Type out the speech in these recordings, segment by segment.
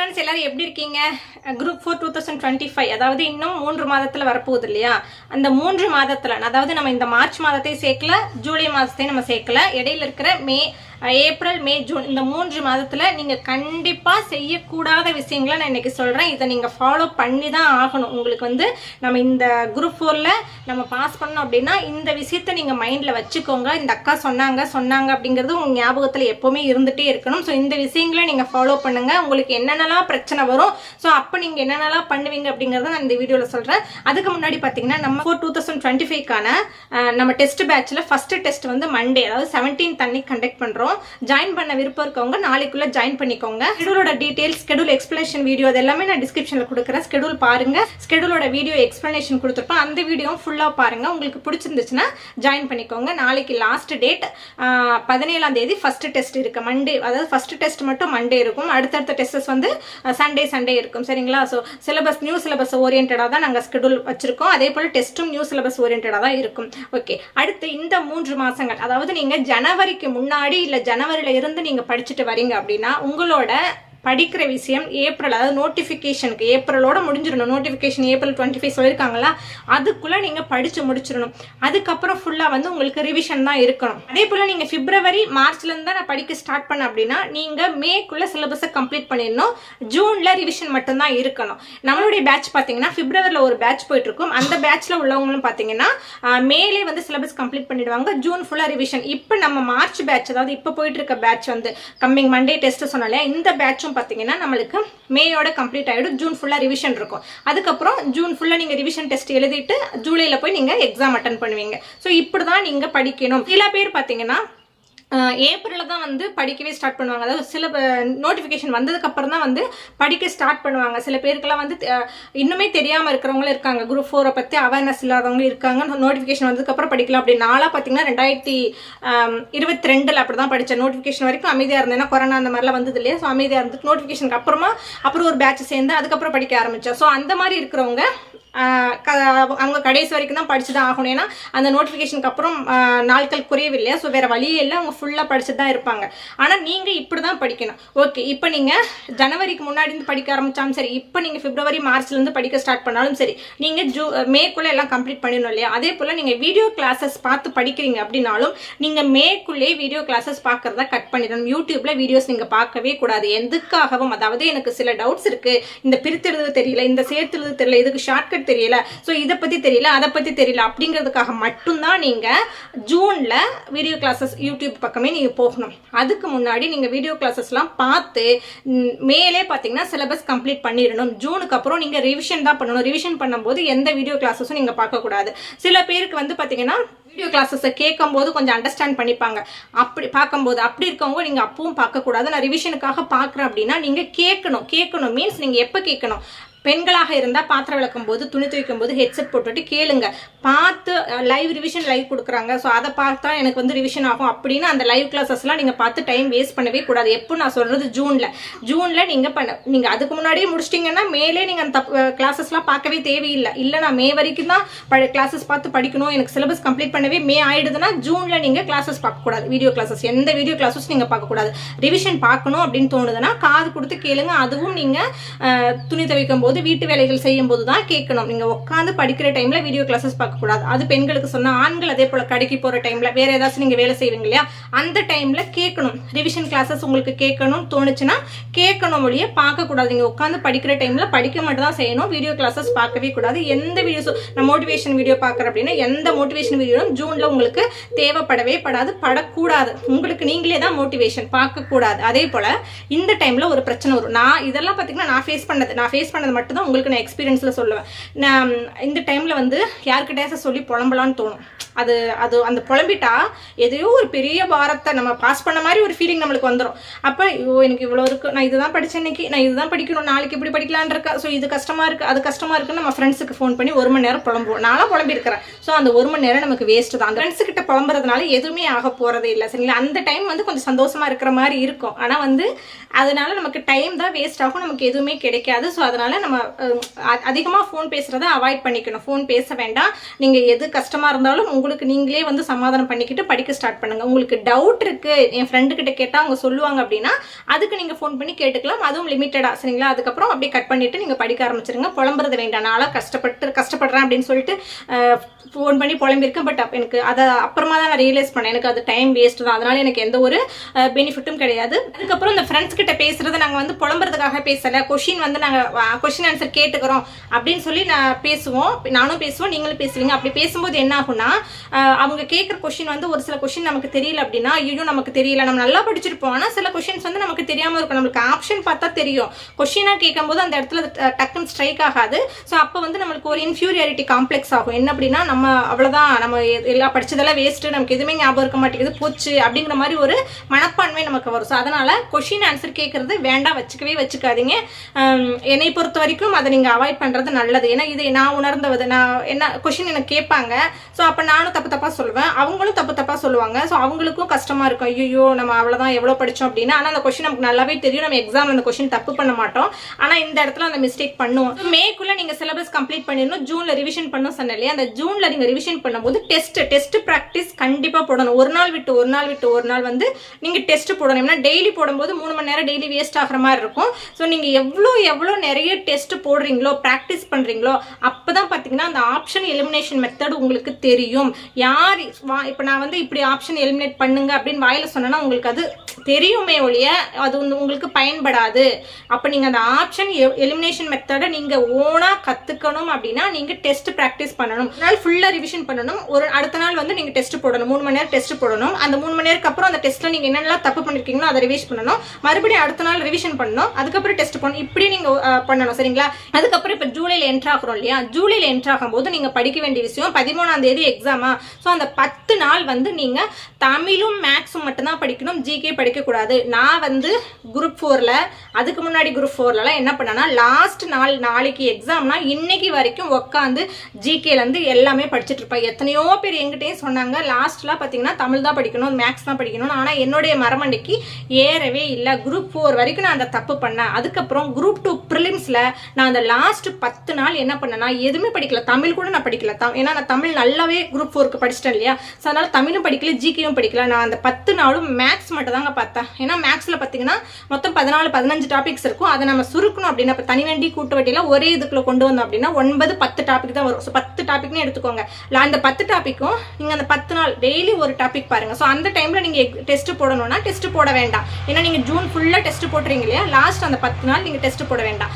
Friends எல்லோரும் எப்படி இருக்கீங்க? Group four two thousand twenty five அதாவது இன்னும் மூன்று மாதத்தில் வரப்போகுது இல்லையா? அந்த மூன்று மாதத்தில் அதாவது நம்ம இந்த மார்ச் மாதத்தையும் சேர்க்கல ஜூலை மாதத்தையும் நம்ம சேர்க்கல இடையில இருக்கிற மே ஏப்ரல் மே ஜூன் இந்த மூன்று மாதத்தில் நீங்கள் கண்டிப்பாக செய்யக்கூடாத விஷயங்களை நான் இன்னைக்கு சொல்கிறேன் இதை நீங்கள் ஃபாலோ பண்ணி தான் ஆகணும். உங்களுக்கு வந்து நம்ம இந்த குரூப் ஃபோரில் நம்ம பாஸ் பண்ணோம் அப்படின்னா இந்த விஷயத்தை நீங்கள் மைண்டில் வச்சுக்கோங்க. இந்த அக்கா சொன்னாங்க சொன்னாங்க அப்படிங்கிறது உங்கள் ஞாபகத்தில் எப்போவுமே இருந்துகிட்டே இருக்கணும். ஸோ இந்த விஷயங்களை நீங்கள் ஃபாலோ பண்ணுங்கள் உங்களுக்கு என்னென்னலாம் பிரச்சனை வரும்? ஸோ அப்போ நீங்கள் என்னென்னலாம் பண்ணுவீங்க அப்படிங்கிறத நான் இந்த வீடியோவில் சொல்கிறேன் அதுக்கு முன்னாடி பார்த்தீங்கன்னா நம்ம ஃபோர் டூ தௌசண்ட் டுவெண்ட்டி ஃபைவ்க்கான நம்ம டெஸ்ட் பேட்ச்சில் ஃபஸ்ட்டு டெஸ்ட் வந்து மண்டே அதாவது செவன்டீன் தண்ணி கண்டக்ட் பண்ணுறோம் ஜாயின் பண்ண விருப்பம் இருக்கவங்க நாளைக்குள்ளே ஜாயின் பண்ணிக்கோங்க. ஸ்கெடூலோட டீட்டெயில்ஸ் ஸ்கெடூல் எக்ஸ்பிளேஷன் வீடியோ அது எல்லாமே நான் டிஸ்கிரிப்ஷனில் கொடுக்குறேன். ஸ்கெடூல் பாருங்கள் ஸ்கெடூலோட வீடியோ எக்ஸ்பிளனேஷன் கொடுத்துருப்போம். அந்த வீடியோ ஃபுல்லாக பாருங்கள் உங்களுக்கு பிடிச்சிருந்துச்சுன்னா ஜாயின் பண்ணிக்கோங்க. நாளைக்கு லாஸ்ட் டேட் பதினேழாம் தேதி ஃபர்ஸ்ட் டெஸ்ட் இருக்கு. மண்டே அதாவது ஃபர்ஸ்ட் டெஸ்ட் மட்டும் மண்டே இருக்கும். அடுத்தடுத்த டெஸ்டஸ் வந்து சண்டே சண்டே இருக்கும். சரிங்களா? ஸோ சிலபஸ் நியூ சிலபஸ் ஓரியன்டாக தான் நாங்கள் ஸ்கெடூல் வச்சிருக்கோம். அதே போல் டெஸ்ட்டும் நியூ சிலபஸ் ஓரியன்டாக தான் இருக்கும். ஓகே அடுத்து இந்த மூன்று மாதங்கள் அதாவது நீங்கள் ஜனவரிக்கு முன்னாடி இல்லை ஜனவரியில இருந்து நீங்கள் படிச்சுட்டு வரீங்க அப்படின்னா உங்களோட படிக்கிற விஷயம் ஏப்ரல் அதாவது நோட்டிஃபிகேஷனுக்கு ஏப்ரலோட முடிஞ்சிடணும். நோட்டிஃபிகேஷன் ஏப்ரல் டுவெண்ட்டி ஃபைவ் சொல்லியிருக்காங்களா அதுக்குள்ளே நீங்கள் படித்து முடிச்சிடணும். அதுக்கப்புறம் ஃபுல்லாக வந்து உங்களுக்கு ரிவிஷன் தான் இருக்கணும். அதே போல் நீங்கள் பிப்ரவரி மார்ச்லேருந்து தான் நான் படிக்க ஸ்டார்ட் பண்ண அப்படின்னா நீங்கள் மேக்குள்ளே சிலபஸை கம்ப்ளீட் பண்ணிடணும். ஜூனில் ரிவிஷன் மட்டும்தான் இருக்கணும். நம்மளுடைய பேட்ச் பார்த்தீங்கன்னா பிப்ரவரியில் ஒரு பேட்ச் போயிட்டுருக்கும். அந்த பேட்ச்சில் உள்ளவங்களும் பார்த்தீங்கன்னா மேலே வந்து சிலபஸ் கம்ப்ளீட் பண்ணிடுவாங்க. ஜூன் ஃபுல்லாக ரிவிஷன் இப்போ நம்ம மார்ச் பேட்ச் அதாவது இப்போ போயிட்டு இருக்க பேட்ச் வந்து கம்மிங் மண்டே டெஸ்ட் சொன்னாலே இந்த பேட்சும் பார்த்தீங்கன்னா நம்மளுக்கு மேயோட கம்ப்ளீட் ஆகிடும் ஜூன் ஃபுல்லாக ரிவிஷன் இருக்கும். அதுக்கப்புறம் ஜூன் ஃபுல்லாக நீங்கள் ரிவிஷன் டெஸ்ட் எழுதிட்டு ஜூலையில் போய் நீங்கள் எக்ஸாம் அட்டன் பண்ணுவீங்க. ஸோ இப்படி தான் நீங்கள் படிக்கணும். சில பேர் பார்த்தீங்கன்னா ஏப்ரலில் தான் வந்து படிக்கவே ஸ்டார்ட் பண்ணுவாங்க. அதாவது சில நோட்டிஃபிகேஷன் வந்ததுக்கப்புறம் தான் வந்து படிக்க ஸ்டார்ட் பண்ணுவாங்க. சில பேருக்கெல்லாம் வந்து இன்னுமே தெரியாமல் இருக்கிறவங்களும் இருக்காங்க. குரூப் ஃபோரை பற்றி அவேர்னஸ் இல்லாதவங்களும் இருக்காங்க. நோட்டிஃபிகேஷன் வந்ததுக்கப்புறம் படிக்கலாம். அப்படி நாளாக பார்த்தீங்கன்னா ரெண்டாயிரத்தி இருபத்தி ரெண்டில் அப்படி தான் படித்தேன் நோட்டிஃபிகேஷன் வரைக்கும் அமைதியாக இருந்தேன். கொரோனா அந்த மாதிரிலாம் வந்தது இல்லையா? ஸோ அமைதியாக இருந்துட்டு நோட்டிஃபிகேஷனுக்கு அப்புறமா அப்புறம் ஒரு பேட்ச் சேர்ந்து அதுக்கப்புறம் படிக்க ஆரம்பித்தேன் ஸோ அந்த மாதிரி இருக்கிறவங்க அவங்க கடைசி வரைக்கும் தான் படித்து தான் ஆகணும். ஏன்னா அந்த நோட்டிஃபிகேஷனுக்கு அப்புறம் நாட்கள் குறையவில்லையா? ஸோ வேறு வழியே இல்லை. அவங்க ஃபுல்லாக படித்து தான் இருப்பாங்க. ஆனால் நீங்கள் இப்படி தான் படிக்கணும். ஓகே இப்போ நீங்கள் ஜனவரிக்கு முன்னாடி இருந்து படிக்க ஆரம்பிச்சாலும் சரி இப்போ நீங்கள் பிப்ரவரி மார்ச்லேருந்து படிக்க ஸ்டார்ட் பண்ணாலும் சரி நீங்கள் ஜூ மேக்குள்ளே எல்லாம் கம்ப்ளீட் பண்ணிடணும் இல்லையா? அதே போல் நீங்கள் வீடியோ கிளாஸஸ் பார்த்து படிக்கிறீங்க அப்படின்னாலும் நீங்கள் மேக்குள்ளே வீடியோ கிளாஸஸ் பார்க்குறத கட் பண்ணிடணும். யூடியூப்பில் வீடியோஸ் நீங்கள் பார்க்கவே கூடாது. எதுக்காகவும் அதாவது எனக்கு சில டவுட்ஸ் இருக்குது இந்த பிரித்தெழுது தெரியல இந்த சேர்த்தெழுது தெரியல இதுக்கு ஷார்ட்கட் தெரியல. ஸோ இதை பற்றி தெரியல அதை பற்றி தெரியல அப்படிங்கிறதுக்காக மட்டும்தான் நீங்கள் ஜூனில் வீடியோ கிளாஸஸ் யூடியூப் பக்கமே நீங்கள் போகணும். அதுக்கு முன்னாடி நீங்கள் வீடியோ கிளாஸஸ்லாம் பார்த்து மேலே பார்த்தீங்கன்னா சிலபஸ் கம்ப்ளீட் பண்ணிடணும். ஜூனுக்கு அப்புறம் நீங்கள் ரிவிஷன் தான் பண்ணணும். ரிவிஷன் பண்ணும்போது எந்த வீடியோ கிளாஸஸும் நீங்கள் பார்க்கக்கூடாது. சில பேருக்கு வந்து பார்த்தீங்கன்னா வீடியோ கிளாஸஸை கேட்கும்போது கொஞ்சம் அண்டர்ஸ்டாண்ட் பண்ணிப்பாங்க. அப்படி பார்க்கும்போது அப்படி இருக்கவங்க நீங்கள் அப்பவும் பார்க்கக்கூடாது. நான் ரிவிஷனுக்காக பார்க்குறேன் அப்படின்னா நீங்கள் கேட்கணும். கேட்கணும் மீன்ஸ் நீங்கள் எப்போ கேட்கணும்? பெண்களாக இருந்தால் பாத்திரம் விளக்கும் போது துணி துவைக்கும் போது ஹெட்செட் போட்டுட்டு கேளுங்க. பார்த்து லைவ் ரிவிஷன் லைவ் கொடுக்குறாங்க. ஸோ அதை பார்த்தா எனக்கு வந்து ரிவிஷன் ஆகும் அப்படின்னு அந்த லைவ் கிளாஸஸ்லாம் நீங்கள் பார்த்து டைம் வேஸ்ட் பண்ணவே கூடாது. எப்போ நான் சொல்கிறது ஜூனில்? ஜூனில் நீங்கள் பண்ண நீங்கள் அதுக்கு முன்னாடியே முடிச்சிட்டிங்கன்னா மேலே நீங்கள் அந்த கிளாஸஸ்லாம் பார்க்கவே தேவையில்லை. இல்லை நான் மே வரைக்கும் தான் ப கிளாஸஸ் பார்த்து படிக்கணும். எனக்கு சிலபஸ் கம்ப்ளீட் பண்ணவே மே ஆயிடுதுன்னா ஜூனில் நீங்கள் கிளாஸஸ் பார்க்கக்கூடாது வீடியோ கிளாஸஸ் எந்த வீடியோ கிளாஸஸ் நீங்கள் பார்க்கக்கூடாது ரிவிஷன் பார்க்கணும் அப்படின்னு தோணுதுன்னா காது கொடுத்து கேளுங்க. அதுவும் நீங்கள் துணி துவைக்கும் போது போது வீட்டு வேலைகள் செய்யும் போது தான் கேட்கணும். நீங்கள் உட்காந்து படிக்கிற டைமில் வீடியோ கிளாஸஸ் பார்க்கக்கூடாது. அது பெண்களுக்கு சொன்னால் ஆண்கள் அதே போல் கடைக்கு போகிற டைமில் வேறு ஏதாச்சும் நீங்கள் வேலை செய்வீங்க இல்லையா? அந்த டைமில் கேட்கணும். ரிவிஷன் கிளாஸஸ் உங்களுக்கு கேட்கணும்னு தோணுச்சுன்னா கேட்கணும் வழியே பார்க்கக்கூடாது. நீங்கள் உட்காந்து படிக்கிற டைமில் படிக்க மட்டும் தான் செய்யணும். வீடியோ கிளாஸஸ் பார்க்கவே கூடாது. எந்த வீடியோஸும் நான் மோட்டிவேஷன் வீடியோ பார்க்குறேன் அப்படின்னா எந்த மோட்டிவேஷன் வீடியோவும் ஜூனில் உங்களுக்கு தேவைப்படவே படாது. படக்கூடாது. உங்களுக்கு நீங்களே தான் மோட்டிவேஷன் பார்க்கக்கூடாது. அதே போல் இந்த டைமில் ஒரு பிரச்சனை வரும். நான் இதெல்லாம் பார்த்தீங்கன்னா நான் ஃபேஸ் பண்ணது நான் ஃபேஸ் பண்ணது மட்டும் தான் உங்களுக்கு நான் எக்ஸ்பீரியன்ஸில் சொல்லுவேன். நான் இந்த டைமில் வந்து யார்கிட்டயாச்சும் சொல்லி புலம்பலான்னு தோணும். அது அது அந்த புலம்பிட்டா எதையோ ஒரு பெரிய பாரத்தை நம்ம பாஸ் பண்ண மாதிரி ஒரு ஃபீலிங் நம்மளுக்கு வந்துடும் அப்போ ஐயோ எனக்கு இவ்வளோ இருக்கு. நான் இதுதான் படித்தேன் இன்னைக்கு. நான் இதுதான் படிக்கணும். நாளைக்கு இப்படி படிக்கலான் இருக்கா? ஸோ இது கஷ்டமாக இருக்குது அது கஷ்டமாக இருக்குன்னு நம்ம ஃப்ரெண்ட்ஸுக்கு ஃபோன் பண்ணி ஒரு மணி நேரம் புலம்புவோம். நானும் புலம்பி இருக்கிறேன் ஸோ அந்த ஒரு மணி நேரம் நமக்கு வேஸ்ட்டு தான். அந்த ஃப்ரெண்ட்ஸ் கிட்ட புலம்புறதுனால எதுவுமே ஆக போகிறதே இல்லை. சரிங்களா அந்த டைம் வந்து கொஞ்சம் சந்தோஷமாக இருக்கிற மாதிரி இருக்கும். ஆனால் வந்து அதனால நமக்கு டைம் தான் வேஸ்ட் ஆகும். நமக்கு எதுவுமே கிடைக்காது. ஸோ அதனால நம்ம நம்ம அதிகமாக ஃபோன் பேசுகிறத அவாய்ட் பண்ணிக்கணும். ஃபோன் பேச வேண்டாம். நீங்கள் எது கஷ்டமாக இருந்தாலும் உங்களுக்கு நீங்களே வந்து சமாதானம் பண்ணிக்கிட்டு படிக்க ஸ்டார்ட் பண்ணுங்கள் உங்களுக்கு டவுட் இருக்குது என் ஃப்ரெண்டுக்கிட்ட கேட்டால் அவங்க சொல்லுவாங்க அப்படின்னா அதுக்கு நீங்கள் ஃபோன் பண்ணி கேட்டுக்கலாம். அதுவும் லிமிட்டடாக சரிங்களா? அதுக்கப்புறம் அப்படியே கட் பண்ணிவிட்டு நீங்கள் படிக்க ஆரம்பிச்சிருங்க. புலம்புறது வேண்டாம். நாளாக கஷ்டப்பட்டு கஷ்டப்படுறேன் அப்படின்னு சொல்லிட்டு ஃபோன் பண்ணி புலம்பியிருக்கேன். பட் எனக்கு அதை அப்புறமா தான் நான் ரியலைஸ் பண்ணேன். எனக்கு அது டைம் வேஸ்ட் தான். அதனால் எனக்கு எந்த ஒரு பெனிஃபிட்டும் கிடையாது. அதுக்கப்புறம் இந்த ஃப்ரெண்ட்ஸ் கிட்ட பேசுறது நாங்கள் வந்து புலம்புறதுக்காக பேசலை. கொஷின் வந்து நாங்கள் கொஷின் ஆன்சர் கேட்டுக்கிறோம் அப்படின்னு சொல்லி நான் பேசுவோம். நானும் பேசுவோம் நீங்களும் பேசுவீங்க. அப்படி பேசும்போது என்ன ஆகும்னா அவங்க கேட்குற கொஷின் வந்து ஒரு சில கொஷின் நமக்கு தெரியல அப்படின்னா ஐயோ நமக்கு தெரியல. நம்ம நல்லா படிச்சிருப்போம். ஆனால் சில கொஷின்ஸ் வந்து நமக்கு தெரியாமல் இருக்கும். நம்மளுக்கு ஆப்ஷன் பார்த்தா தெரியும். கொஷினாக கேட்கும்போது அந்த இடத்துல டக்குன்னு ஸ்ட்ரைக் ஆகாது. ஸோ அப்போ வந்து நம்மளுக்கு ஒரு இன்ஃபியூரியாரிட்டி காம்ப்ளெக்ஸ் ஆகும். என்ன அப்படின்னா நம்ம அவ்வளோதான் நம்ம எல்லாம் படித்ததெல்லாம் வேஸ்ட்டு நமக்கு எதுவுமே ஞாபகம் இருக்க மாட்டேங்குது. போச்சு அப்படிங்கிற மாதிரி ஒரு மனப்பான்மை நமக்கு வரும். ஸோ அதனால் கொஷின் ஆன்சர் கேட்குறது வேண்டாம். வச்சுக்கவே வச்சுக்காதீங்க. என்னை பொறுத்தவரை வரைக்கும் அதை நீங்கள் அவாய்ட் பண்ணுறது நல்லது. ஏன்னா இது நான் உணர்ந்தது நான் என்ன கொஷின் எனக்கு கேட்பாங்க. ஸோ அப்போ நானும் தப்பு தப்பாக சொல்லுவேன். அவங்களும் தப்பு தப்பாக சொல்லுவாங்க. ஸோ அவங்களுக்கும் கஷ்டமாக இருக்கும். ஐயோ நம்ம அவ்வளோதான் எவ்வளோ படித்தோம் அப்படின்னா ஆனால் அந்த கொஷின் நமக்கு நல்லாவே தெரியும். நம்ம எக்ஸாம் அந்த கொஷின் தப்பு பண்ண மாட்டோம். ஆனால் இந்த இடத்துல அந்த மிஸ்டேக் பண்ணுவோம். மேக்குள்ளே நீங்கள் சிலபஸ் கம்ப்ளீட் பண்ணிடணும். ஜூனில் ரிவிஷன் பண்ணணும் சொன்ன இல்லையா? அந்த ஜூனில் நீங்கள் ரிவிஷன் பண்ணும்போது டெஸ்ட் டெஸ்ட் ப்ராக்டிஸ் கண்டிப்பாக போடணும். ஒரு நாள் விட்டு ஒரு நாள் விட்டு ஒரு நாள் வந்து நீங்கள் டெஸ்ட் போடணும். ஏன்னா டெய்லி போடும்போது மூணு மணி நேரம் டெய்லி வேஸ்ட் ஆகிற மாதிரி இருக்கும். ஸோ நீங்கள் எவ்வளோ எவ்வளோ நிறைய டெஸ்ட் போடுறீங்களோ ப்ராக்டிஸ் பண்ணுறீங்களோ அப்போ தான் பார்த்தீங்கன்னா அந்த ஆப்ஷன் எலிமினேஷன் மெத்தட் உங்களுக்கு தெரியும். யார் வா இப்போ நான் வந்து இப்படி ஆப்ஷன் எலிமினேட் பண்ணுங்க அப்படின்னு வாயில் சொன்னேன்னா உங்களுக்கு அது தெரியுமே ஒழிய அது வந்து உங்களுக்கு பயன்படாது. அப்போ நீங்கள் அந்த ஆப்ஷன் எலிமினேஷன் மெத்தடை நீங்கள் ஓனாக கற்றுக்கணும் அப்படின்னா நீங்கள் டெஸ்ட் ப்ராக்டிஸ் பண்ணணும். ஒரு நாள் ஃபுல்லாக ரிவிஷன் பண்ணணும். ஒரு அடுத்த நாள் வந்து நீங்கள் டெஸ்ட் போடணும். மூணு மணி நேரம் டெஸ்ட் போடணும். அந்த மூணு மணி நேரத்துக்கு அப்புறம் அந்த டெஸ்ட்டில் நீங்கள் என்னென்னலாம் தப்பு பண்ணிருக்கீங்களோ அதை ரிவைஸ் பண்ணணும். மறுபடியும் அடுத்த நாள் ரிவிஷன் பண்ணணும். அதுக்கப்புறம் டெஸ்ட் பண்ணணும் இப்படி நீங்கள் பண்ணணும். சரி சரிங்களா? அதுக்கப்புறம் இப்போ ஜூலையில் என்ட்ரு ஆகிறோம் இல்லையா? ஜூலையில் என்ட்ரு ஆகும்போது நீங்கள் படிக்க வேண்டிய விஷயம் பதிமூணாம் தேதி எக்ஸாமா ஸோ அந்த பத்து நாள் வந்து நீங்கள் தமிழும் மேக்ஸும் மட்டும்தான் படிக்கணும். ஜிகே படிக்கக்கூடாது. நான் வந்து குரூப் ஃபோரில் அதுக்கு முன்னாடி குரூப் ஃபோர்லலாம் என்ன பண்ணேன்னா லாஸ்ட் நாள் நாளைக்கு எக்ஸாம்னா இன்னைக்கு வரைக்கும் உட்காந்து ஜிகேலேருந்து எல்லாமே படிச்சுட்டு இருப்பேன். எத்தனையோ பேர் எங்கிட்டையும் சொன்னாங்க லாஸ்ட்லாம் பார்த்தீங்கன்னா தமிழ் தான் படிக்கணும் மேக்ஸ் தான் படிக்கணும் ஆனால் என்னுடைய மரமண்டைக்கு ஏறவே இல்லை. குரூப் ஃபோர் வரைக்கும் நான் அந்த தப்பு பண்ணேன். அதுக்கப்புறம் குரூப் டூ ப்ரிலிம்ஸில் நான் அந்த லாஸ்ட் பத்து நாள் என்ன பண்ணேன்னா எதுவுமே படிக்கல. தமிழ் கூட நான் படிக்கல. தம் ஏன்னா நான் தமிழ் நல்லாவே குரூப் ஃபோருக்கு படிச்சிட்டேன் இல்லையா? ஸோ அதனால் தமிழும் படிக்கல ஜிகேயும் படிக்கல. நான் அந்த பத்து நாளும் மேக்ஸ் மட்டும் தாங்க பார்த்தேன். ஏன்னா மேக்ஸில் பார்த்தீங்கன்னா மொத்தம் பதினாலு பதினஞ்சு டாபிக்ஸ் இருக்கும். அதை நம்ம சுருக்கணும் அப்படின்னா இப்போ தனி வண்டி கூட்டு வண்டியில் ஒரே இதுக்குள்ள கொண்டு வந்தோம் அப்படின்னா ஒன்பது பத்து டாபிக் தான் வரும். ஸோ பத்து டாபிக்னு எடுத்துக்கோங்க. அந்த பத்து டாப்பிக்கும் நீங்கள் அந்த பத்து நாள் டெய்லி ஒரு டாபிக் பாருங்கள் ஸோ அந்த டைமில் நீங்கள் டெஸ்ட் போடணும்னா டெஸ்ட் போட வேண்டாம். ஏன்னா நீங்கள் ஜூன் ஃபுல்லாக டெஸ்ட் போட்டுறீங்க இல்லையா? லாஸ்ட் அந்த பத்து நாள் நீங்கள் டெஸ்ட் போட வேண்டாம்.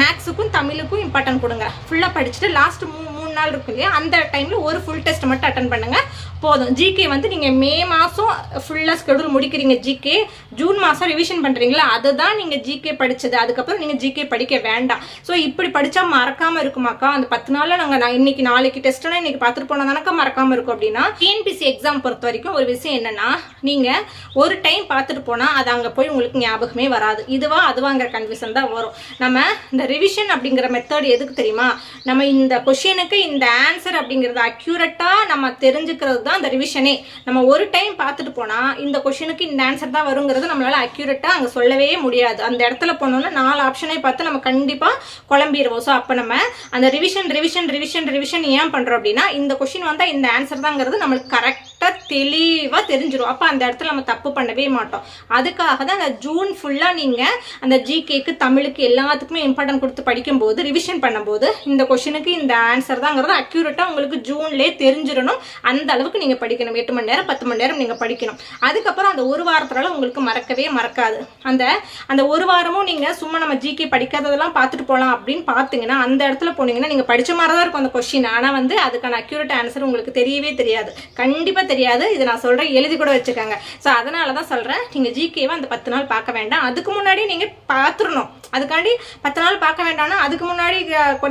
மேக்ஸுக்கும் தமிழுக்கும் இம்பார்ட்டன்ட் கொடுங்க. ஃபுல்லாக படிச்சுட்டு லாஸ்ட் மூ மூணு நாள் இருக்கும் இல்லையா? அந்த டைமில் ஒரு ஃபுல் டெஸ்ட் மட்டும் அட்டன் பண்ணுங்க. போதும். ஜிகே வந்து நீங்கள் மே மாதம் ஃபுல்லாக ஸ்கெடியூல் முடிக்கிறீங்க ஜிகே ஜூன் மாதம் ரிவிஷன் பண்ணுறீங்களா அதுதான் நீங்கள் ஜிகே படித்தது அதுக்கப்புறம் நீங்கள் ஜிகே படிக்க வேண்டாம். ஸோ இப்படி படித்தா மறக்காமல் இருக்குமாக்கா? அந்த பத்து நாளில் நாங்கள் நான் இன்னைக்கு நாளைக்கு டெஸ்ட்னா இன்னைக்கு பார்த்துட்டு போனால் தானக்கா மறக்காமல் இருக்கும் அப்படின்னா? டிஎன்பிசி எக்ஸாம் பொறுத்த வரைக்கும் ஒரு விஷயம் என்னென்னா நீங்கள் ஒரு டைம் பார்த்துட்டு போனால் அது அங்கே போய் உங்களுக்கு ஞாபகமே வராது. இதுவா அதுவாங்கிற கன்ஃபியூஷன் தான் வரும். நம்ம இந்த ரிவிஷன் அப்படிங்கிற மெத்தட் எதுக்கு தெரியுமா? நம்ம இந்த கொஷினுக்கு இந்த ஆன்சர் அப்படிங்கிறது அக்யூரட்டாக நம்ம தெரிஞ்சுக்கிறது தான் இந்த ரிவிஷனே நம்ம ஒரு டைம் பார்த்துட்டு போனால் இந்த கொஷினுக்கு இந்த ஆன்சர் தான் வருங்கிறது நம்மளால் அக்யூரட்டாக அங்கே சொல்லவே முடியாது. அந்த இடத்துல போனோம்னா நாலு ஆப்ஷனை பார்த்து நம்ம கண்டிப்பாக குழம்பிடுவோம் ஸோ அப்போ நம்ம அந்த ரிவிஷன் ரிவிஷன் ரிவிஷன் ரிவிஷன் ஏன் பண்ணுறோம் அப்படின்னா இந்த கொஷின் வந்தால் இந்த ஆன்சர் தாங்கிறது நம்மளுக்கு கரெக்ட் தெளிவாக தெரிஞ்சிடும் அப்போ அந்த இடத்துல நம்ம தப்பு பண்ணவே மாட்டோம். அதுக்காக தான் அந்த ஜூன் ஃபுல்லாக நீங்கள் அந்த ஜிகேக்கு தமிழுக்கு எல்லாத்துக்குமே இம்பார்ட்டன்ட் கொடுத்து படிக்கும்போது ரிவிஷன் பண்ணும்போது இந்த கொஷினுக்கு இந்த ஆன்சர் தாங்கிறது அக்யூரேட்டாக உங்களுக்கு ஜூன்லேயே தெரிஞ்சிடணும். அந்த அளவுக்கு நீங்கள் படிக்கணும். எட்டு மணி நேரம் பத்து மணி நேரம் நீங்கள் படிக்கணும். அதுக்கப்புறம் அந்த ஒரு வாரத்தினால உங்களுக்கு மறக்கவே மறக்காது. அந்த அந்த ஒரு வாரமும் நீங்கள் சும்மா நம்ம ஜிகே படிக்காததெல்லாம் பார்த்துட்டு போகலாம் அப்படின்னு பார்த்தீங்கன்னா அந்த இடத்துல போனீங்கன்னா நீங்கள் படிச்ச மாதிரி தான் இருக்கும் அந்த கொஷின் ஆனால் வந்து அதுக்கான அக்யூரேட் ஆன்சர் உங்களுக்கு தெரியவே தெரியாது. கண்டிப்பாக தெரியாது. இது நான் சொல்கிறேன் எழுதி கூட வச்சுக்கோங்க. ஸோ அதனால தான் சொல்கிறேன் நீங்கள் ஜிகேவை அந்த பத்து நாள் பார்க்க வேண்டாம். அதுக்கு முன்னாடி நீங்கள் பார்த்துடணும். அதுக்காண்டி பத்து நாள் பார்க்க வேண்டாம்னா அதுக்கு முன்னாடி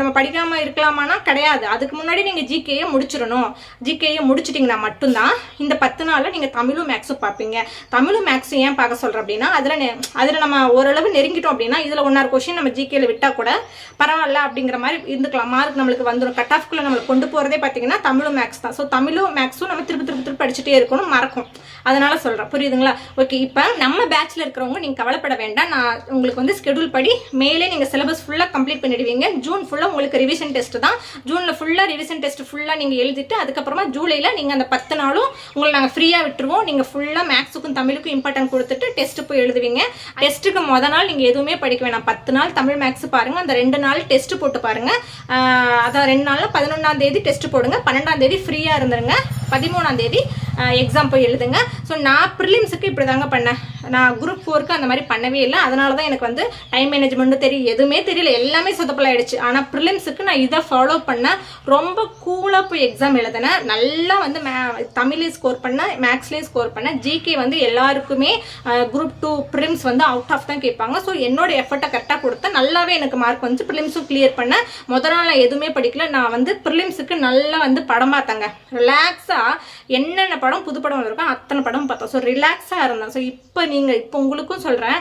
நம்ம படிக்காமல் இருக்கலாமானா கிடையாது. அதுக்கு முன்னாடி நீங்கள் ஜிகேயை முடிச்சிடணும். ஜிகேயை முடிச்சிட்டிங்கன்னா மட்டும்தான் இந்த பத்து நாளில் நீங்கள் தமிழும் மேக்ஸும் பார்ப்பீங்க. தமிழும் மேக்ஸும் ஏன் பார்க்க சொல்கிறேன் அப்படின்னா அதில் அதில் நம்ம ஓரளவு நெருங்கிட்டோம் அப்படின்னா இதில் ஒன்றாறு கொஷின் நம்ம ஜிகேயில் விட்டால் கூட பரவாயில்ல அப்படிங்கிற மாதிரி இருந்துக்கலாம். மார்க் நம்மளுக்கு வந்துடும் கட் ஆஃப்குள்ளே நம்மளுக்கு கொண்டு போகிறதே பார்த்தீங்கன்னா தமிழும் மேக்ஸ் தான். ஸோ தமிழும் மேக்ஸும் நம்ம திருப்பி திருப்பி திருப்பி படிச்சுட்டே இருக்கணும் மறக்கும். அதனால சொல்கிறேன் புரியுதுங்களா? ஓகே இப்போ நம்ம பேட்சில் இருக்கிறவங்க நீங்கள் கவலைப்பட வேண்டாம். நான் உங்களுக்கு வந்து ஸ்கெடியூல் படி படி மேலே நீங்கள் சிலபஸ் ஃபுல்லாக கம்ப்ளீட் பண்ணிடுவீங்க. ஜூன் ஃபுல்லாக உங்களுக்கு ரிவிஷன் டெஸ்ட் தான். ஜூனில் ஃபுல்லாக ரிவிஷன் டெஸ்ட் ஃபுல்லாக நீங்கள் எழுதிட்டு அதுக்கப்புறமா ஜூலையில் நீங்கள் அந்த பத்து நாளும் உங்களை நாங்கள் ஃப்ரீயாக விட்டுருவோம். நீங்கள் ஃபுல்லாக மேக்ஸுக்கும் தமிழுக்கும் இம்பார்ட்டன்ட் கொடுத்துட்டு டெஸ்ட் போய் எழுதுவீங்க. டெஸ்ட்டுக்கு முத நாள் நீங்கள் எதுவுமே படிக்க வேணாம். பத்து நாள் தமிழ் மேக்ஸ் பாருங்கள் அந்த ரெண்டு நாள் டெஸ்ட் போட்டு பாருங்கள் அதான் ரெண்டு நாளில் பதினொன்றாம் தேதி டெஸ்ட் போடுங்க. பன்னெண்டாம் தேதி ஃப்ரீயாக இருந்துருங்க. பதிமூணாம் தேதி எக்ஸாம் போய் எழுதுங்க. ஸோ நான் ப்ரிலிம்ஸுக்கு இப்படி தாங்க பண்ணேன். நான் குரூப் ஃபோருக்கு அந்த மாதிரி பண்ணவே இல்லை. அதனால தான் எனக்கு வந்து டைம் மேனேஜ்மெண்ட்டும் தெரியும் எதுவுமே தெரியல. எல்லாமே சொதப்பலாயிடுச்சு ஆனால் ப்ரிலிம்ஸுக்கு நான் இதை ஃபாலோ பண்ணேன் ரொம்ப கூலாக போய் எக்ஸாம் எழுதினேன் நல்லா வந்து மே தமிழ்லேயும் ஸ்கோர் பண்ணேன் மேக்ஸ்லேயும் ஸ்கோர் பண்ணேன் ஜிகே வந்து எல்லாருக்குமே குரூப் டூ ப்ரிலிம்ஸ் வந்து அவுட் ஆஃப் தான் கேட்பாங்க. ஸோ என்னோட எஃபர்ட்டை கரெக்டாக கொடுத்தேன் நல்லாவே எனக்கு மார்க் வந்து ப்ரிலிம்ஸும் கிளியர் பண்ணேன் முதல் நாள் நான் எதுவுமே படிக்கல. நான் வந்து ப்ரிலிம்ஸுக்கு நல்லா வந்து படம் பார்த்தாங்க. ரிலாக்ஸாக என்னென்ன படம் புது படம் இருக்கோ அத்தனை படம் பார்த்தோம் ஸோ ரிலாக்ஸாக இருந்தேன். ஸோ இப்போ நீங்கள் இப்போ உங்களுக்கும் சொல்கிறேன்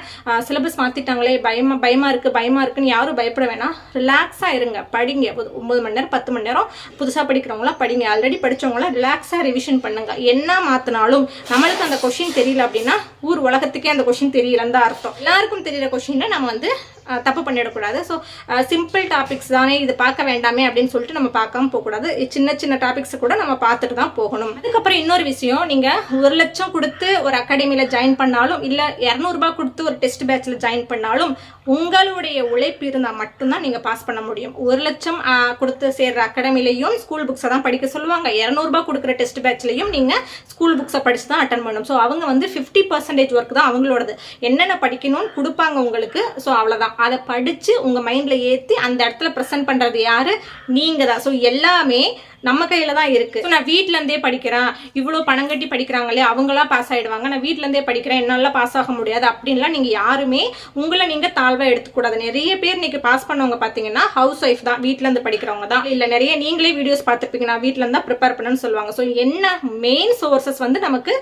சிலபஸ் மாற்றிட்டாங்களே பயமாக பயமாக இருக்குது பயமாக இருக்குன்னு யாரும் பயப்பட வேணாம். ரிலாக்ஸாக இருங்க. படிங்க. ஒரு மணி நேரம் பத்து மணி நேரம். புதுசாக படிக்கிறவங்களாம் படிங்க. ஆல்ரெடி படித்தவங்களாம் ரிலாக்ஸாக ரிவிஷன் பண்ணுங்கள் என்ன மாற்றினாலும் நம்மளுக்கு அந்த கொஷின் தெரியல அப்படின்னா ஊர் உலகத்துக்கே அந்த கொஷின் தெரியலன்னு தான் அர்த்தம். எல்லாருக்கும் தெரியிற கொஷினை நம்ம வந்து தப்பு பண்ணிடக்கூடாது. ஸோ சிம்பிள் டாபிக்ஸ் தானே இது பார்க்க வேண்டாமே அப்படின்னு சொல்லிட்டு நம்ம பார்க்காம போகக்கூடாது. சின்ன சின்ன டாபிக்ஸ் கூட நம்ம பார்த்துட்டு தான் போகணும். அதுக்கப்புறம் இன்னொரு விஷயம் நீங்கள் ஒரு லட்சம் கொடுத்து ஒரு அகாடமியில் ஜாயின் பண்ணாலும் இல்லை இரநூறுபா கொடுத்து ஒரு டெஸ்ட் பேட்சில் ஜாயின் பண்ணாலும் உங்களுடைய உழைப்பு இருந்தால் மட்டும்தான் நீங்கள் பாஸ் பண்ண முடியும். ஒரு லட்சம் கொடுத்து சேர்ற அகாடமிலையும் ஸ்கூல் புக்ஸை தான் படிக்க சொல்லுவாங்க. இரநூறுபா கொடுக்குற டெஸ்ட் பேட்ச்லையும் நீங்கள் ஸ்கூல் புக்ஸை படித்து தான் அட்டன் பண்ணணும். ஸோ அவங்க வந்து ஃபிஃப்டி பர்சன்டேஜ் ஒர்க் தான் அவங்களோடது. என்னென்ன படிக்கணும்னு கொடுப்பாங்க உங்களுக்கு? ஸோ அவ்வளோதான் அதை படித்து உங்கள் மைண்டில் ஏற்றி அந்த இடத்துல ப்ரெசென்ட் பண்ணுறது யார்? நீங்கள் தான் ஸோ எல்லாமே நம்ம கையில் தான் இருக்குது நான் வீட்ல இருந்தே படிக்கிறேன். இவ்வளோ பணம் கட்டி படிக்கிறாங்களே அவங்களாம் பாஸ் ஆகிடுவாங்க நான் வீட்ல இருந்தே படிக்கிறேன். என்னால் பாஸ் ஆக முடியாது அப்படின்லாம் நீங்கள் யாருமே உங்களை நீங்கள் தாழ்வாக எடுத்துக்கூடாது. நிறைய பேர் இன்னைக்கு பாஸ் பண்ணவங்க பார்த்தீங்கன்னா ஹவுஸ் ஒய்ஃப் தான். வீட்ல இருந்து படிக்கிறவங்க தான். இல்லை நிறைய நீங்களே வீடியோஸ் பார்த்துருப்பீங்க. நான் வீட்ல இருந்தா ப்ரிப்பேர் பண்ணனு சொல்லுவாங்க. ஸோ என்ன மெயின் சோர்சஸ் வந்து நமக்கு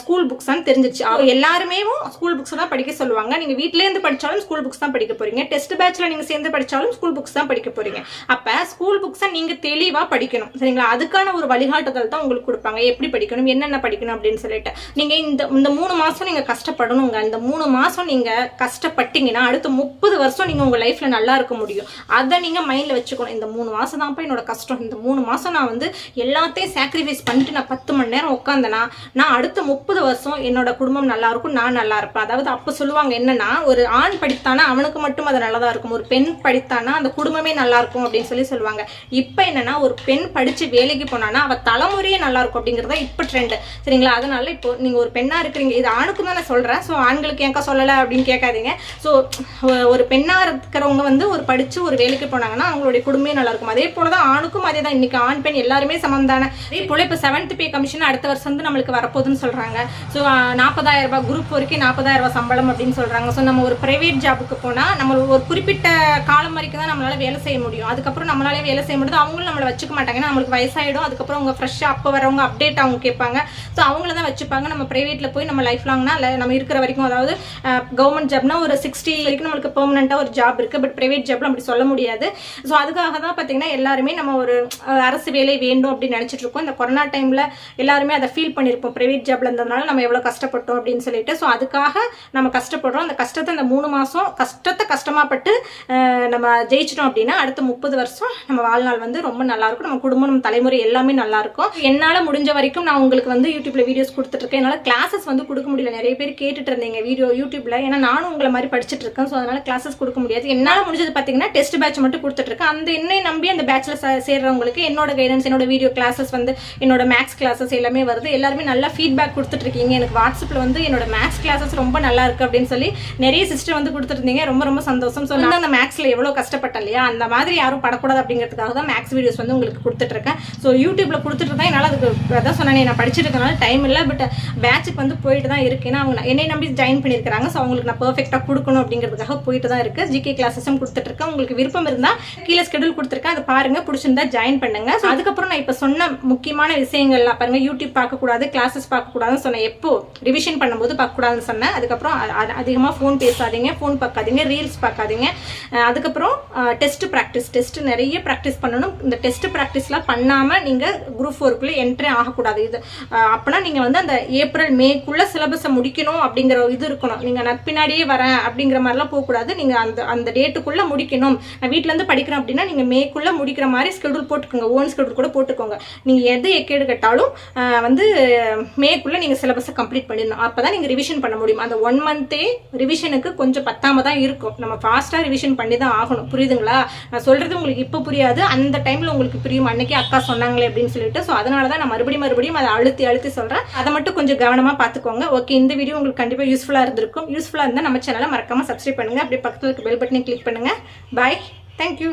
ஸ்கூல் புக்ஸ் தான் தெரிஞ்சிச்சு. அவங்க எல்லாருமே ஸ்கூல் புக்ஸ் தான் படிக்க சொல்லுவாங்க. நீங்கள் வீட்ல இருந்து படிச்சாலும் ஸ்கூல் புக்ஸ் தான் படிக்க போறீங்க. டெஸ்ட் பேட்ச்ல நீங்கள் சேர்ந்து படிச்சாலும் ஸ்கூல் புக்ஸ் தான் படிக்க போறீங்க. அப்போ ஸ்கூல் புக்ஸை நீங்கள் தெளிவாக படிக்கணும். சரிங்களா? அதுக்கான ஒரு வழிகாட்டுதல் தான் உங்களுக்கு கொடுப்பாங்க. எப்படி படிக்கணும் என்னென்ன படிக்கணும் அப்படின்னு சொல்லிட்டு. நீங்கள் இந்த இந்த மூணு மாதம் நீங்கள் கஷ்டப்படணுங்க. இந்த மூணு மாதம் நீங்கள் கஷ்டப்பட்டீங்கன்னா அடுத்த முப்பது வருஷம் நீங்கள் உங்கள் லைஃப்பில் நல்லா இருக்க முடியும். அதை நீங்கள் மைண்டில் வச்சுக்கணும். இந்த மூணு மாதம் தான்ப்பா என்னோட கஷ்டம். இந்த மூணு மாதம் நான் வந்து எல்லாத்தையும் சாக்ரிஃபைஸ் பண்ணிட்டு நான் பத்து மணி நேரம் உட்காந்தேன்னா நான் அடுத்த முப்பது வருஷம் என்னோட குடும்பம் நல்லா இருக்கும் நான் நல்லா இருப்பேன். அதாவது அப்போ சொல்லுவாங்க என்னன்னா ஒரு ஆண் படித்தானா அவனுக்கு மட்டும் அது நல்லதா இருக்கும். ஒரு பெண் படித்தானா அந்த குடும்பமே நல்லா இருக்கும் அப்படின்னு சொல்லி சொல்லுவாங்க. இப்போ என்னன்னா ஒரு பெண் படி படிச்சு வேலைக்கு போனானா அவ தலைமுறையே நல்லா இருக்கும் அப்படிங்கிறத இப்போ ட்ரெண்ட் சரிங்களா? அதனால இப்போ நீங்க ஒரு பெண்ணா இருக்கிறீங்க. இது ஆணுக்கு தான் நான் சொல்றேன். ஸோ ஆண்களுக்கு ஏன்க்கா சொல்லலை அப்படின்னு கேட்காதீங்க. ஸோ ஒரு பெண்ணா இருக்கிறவங்க வந்து ஒரு படிச்சு ஒரு வேலைக்கு போனாங்கன்னா அவங்களுடைய குடும்பமே நல்லா இருக்கும் அதே போல் தான் ஆணுக்கும் அதே தான் இன்னைக்கு ஆண் பெண் எல்லாருமே சமம் தானே அதே போல இப்போ செவன்த் பே கமிஷன் அடுத்த வருஷம் வந்து நம்மளுக்கு வரப்போகுதுன்னு சொல்றாங்க. ஸோ நாற்பதாயிரம் ரூபாய் குரூப் வரைக்கும் நாற்பதாயிரம் ரூபாய் சம்பளம் அப்படின்னு சொல்றாங்க. ஸோ நம்ம ஒரு பிரைவேட் ஜாபுக்கு போனா நம்ம ஒரு குறிப்பிட்ட காலம் வரைக்கும் தான் நம்மளால வேலை செய்ய முடியும். அதுக்கப்புறம் நம்மளாலே வேலை செய்ய முடியாது. அவங்களும் நம்மளை வச்சுக்க மாட்டாங்க. நம்மளுக்கு வயசாயிடும். அதுக்கப்புறம் அவங்க ஃப்ரெஷ்ஷாக அப்போ வரவங்க அப்டேட் அவங்க கேட்பாங்க. ஸோ அவங்கள தான் வச்சுப்பாங்க. நம்ம ப்ரைவேட்டில் போய் நம்ம லைஃப் லாங்னா இல்லை நம்ம இருக்கிற வரைக்கும் அதாவது கவர்மெண்ட் ஜாப்னா ஒரு சிக்ஸ்டி வரைக்கும் நம்மளுக்கு பெர்மனெண்ட்டாக ஒரு ஜாப் இருக்குது பட் ப்ரைவேட் ஜாப்லாம் அப்படி சொல்ல முடியாது. ஸோ அதுக்காக தான் பார்த்தீங்கன்னா எல்லாருமே நம்ம ஒரு அரசு வேலை வேண்டும் அப்படின்னு நினச்சிட்டு இருக்கோம். இந்த கொரோனா டைமில் எல்லாருமே அதை ஃபீல் பண்ணியிருப்போம் ப்ரைவேட் ஜாப்ல இருந்ததுனால நம்ம எவ்வளோ கஷ்டப்பட்டோம் அப்படின்னு சொல்லிட்டு. ஸோ அதுக்காக நம்ம கஷ்டப்படுறோம். அந்த கஷ்டத்தை அந்த மூணு மாதம் கஷ்டத்தை கஷ்டமாகப்பட்டு நம்ம ஜெயிச்சிட்டோம் அப்படின்னா அடுத்த முப்பது வருஷம் நம்ம வாழ்நாள் வந்து ரொம்ப நல்லா இருக்கும். நம்ம குடும்பம் நம்ம தலைமுறை எல்லாமே நல்லா இருக்கும் என்னால் முடிஞ்ச வரைக்கும் நான் உங்களுக்கு வந்து யூடியூப்ல வீடியோஸ் கொடுத்துட்டு இருக்கேன் என்னால் கிளாஸஸ் வந்து கொடுக்க முடியல. நிறைய பேர் கேட்டுட்டு இருந்தீங்க வீடியோ யூடியூப்ல. ஏன்னா நானும் உங்களை மாதிரி படிச்சுட்டு இருக்கேன் ஸோ அதனால கிளாஸஸ் கொடுக்க முடியாது. என்னால் முடிஞ்சது பார்த்தீங்கன்னா டெஸ்ட் பேட்ச் மட்டும் கொடுத்துட்டு இருக்கேன் அந்த என்னை நம்பி அந்த பேட்ச்ல சேர்றவங்களுக்கு என்னோட கைடன்ஸ் என்னோட வீடியோ கிளாஸஸ் வந்து என்னோட மேக்ஸ் கிளாஸஸ் எல்லாமே வருது. எல்லாருமே நல்லா ஃபீட்பேக் கொடுத்துட்டு இருக்கீங்க எனக்கு வாட்ஸ்அப்பில் வந்து என்னோட மேக்ஸ் கிளாஸஸ் ரொம்ப நல்லா இருக்கு அப்படின்னு சொல்லி நிறைய சிஸ்டர் வந்து கொடுத்துருந்தீங்க ரொம்ப ரொம்ப சந்தோஷம். ஸோ நான் அந்த மேக்ஸில் எவ்வளோ கஷ்டப்பட்டேன் இல்லையா? அந்த மாதிரி யாரும் படக்கூடாது அப்படிங்கிறதுக்காக தான் மேக்ஸ் வீடியோஸ் வந்து உங்களுக்கு கொடுத்துட்டு இருக்கேன் ஸோ யூடியூப்ல கொடுத்துட்டு என்னால் அதுக்கு அதான் சொன்னேன் நான் படிச்சுட்டு இருக்கனால டைம் இல்லை பட் பேட்சுக்கு வந்து போயிட்டு தான் இருக்கு. ஏன்னா அவங்க என்னை நம்பி ஜாயின் பண்ணியிருக்காங்க ஸோ அவங்களுக்கு நான் பர்ஃபெக்டாக கொடுக்கணும் அப்படிங்கிறதுக்காக போயிட்டு தான் இருக்கு ஜிகே கிளாஸஸும் கொடுத்துட்ருக்கேன் உங்களுக்கு விருப்பம் இருந்தால் கீழே ஸ்கெடியூல் கொடுத்துருக்கேன். அதை பாருங்க. பிடிச்சிருந்தா ஜாயின் பண்ணுங்க. ஸோ அதுக்கப்புறம் நான் இப்போ சொன்ன முக்கியமான விஷயங்கள்லாம் பாருங்க. யூடியூப் பார்க்கக்கூடாது கிளாஸஸ் பார்க்கக்கூடாதுன்னு சொன்னேன். எப்போ? ரிவிஷன் பண்ணும்போது பார்க்கக்கூடாதுன்னு சொன்னேன். அதுக்கப்புறம் அதிகமாக ஃபோன் பேசாதீங்க. ஃபோன் பார்க்காதீங்க. ரீல்ஸ் பார்க்காதீங்க. அதுக்கப்புறம் டெஸ்ட் ப்ராக்டிஸ் டெஸ்ட் நிறைய ப்ராக்டிஸ் பண்ணணும். இந்த டெஸ்ட் ப்ராக்டிஸ்லாம் பண்ணாமல் நீங்கள் குரூப் ஃபோருக்குள்ளே என்ட்ரி ஆகக்கூடாது. இது அப்போனா நீங்கள் வந்து அந்த ஏப்ரல் மேக்குள்ளே சிலபஸை முடிக்கணும் அப்படிங்கிற இது இருக்கணும். நீங்கள் நான் பின்னாடியே வரேன் அப்படிங்கிற மாதிரிலாம் போகக்கூடாது. நீங்கள் அந்த அந்த டேட்டுக்குள்ளே முடிக்கணும். நான் வீட்டிலேருந்து படிக்கிறேன் அப்படின்னா நீங்கள் மேக்குள்ளே முடிக்கிற மாதிரி ஸ்கெடியூல் போட்டுக்கோங்க. ஓன் ஸ்கெடியூல் கூட போட்டுக்கோங்க. நீங்கள் எது எக்கேடு கேட்டாலும் வந்து மேக்குள்ளே நீங்கள் சிலபஸை கம்ப்ளீட் பண்ணிடணும். அப்போ தான் நீங்கள் ரிவிஷன் பண்ண முடியும். அந்த ஒன் மந்த்தே ரிவிஷனுக்கு கொஞ்சம் பத்தாம தான் இருக்கும். நம்ம ஃபாஸ்ட்டாக ரிவிஷன் பண்ணி தான் ஆகணும். புரியுதுங்களா? நான் சொல்கிறது உங்களுக்கு இப்போ புரியாது. அந்த டைமில் உங்களுக்கு புரியும். அன்னைக்கு அக்கா சொன்னாங்களே அப்படின்னு சொல்லிட்டு. ஸோ அதனால தான் நான் மறுபடியும் மறுபடியும் அதை அழுத்தி அழுத்தி சொல்கிறேன் அதை மட்டும் கொஞ்சம் கவனமாக பார்த்துக்கோங்க. ஓகே இந்த வீடியோ உங்களுக்கு கண்டிப்பாக யூஸ்ஃபுல்லாக இருந்திருக்கும். யூஸ்ஃபுல்லாக இருந்தால் நம்ம சேனலை மறக்காமல் சப்ஸ்கிரைப் பண்ணுங்கள் அப்படியே பக்கத்தில் இருக்க பெல் பட்டனை கிளிக் பண்ணுங்கள் பாய் தேங்க்யூ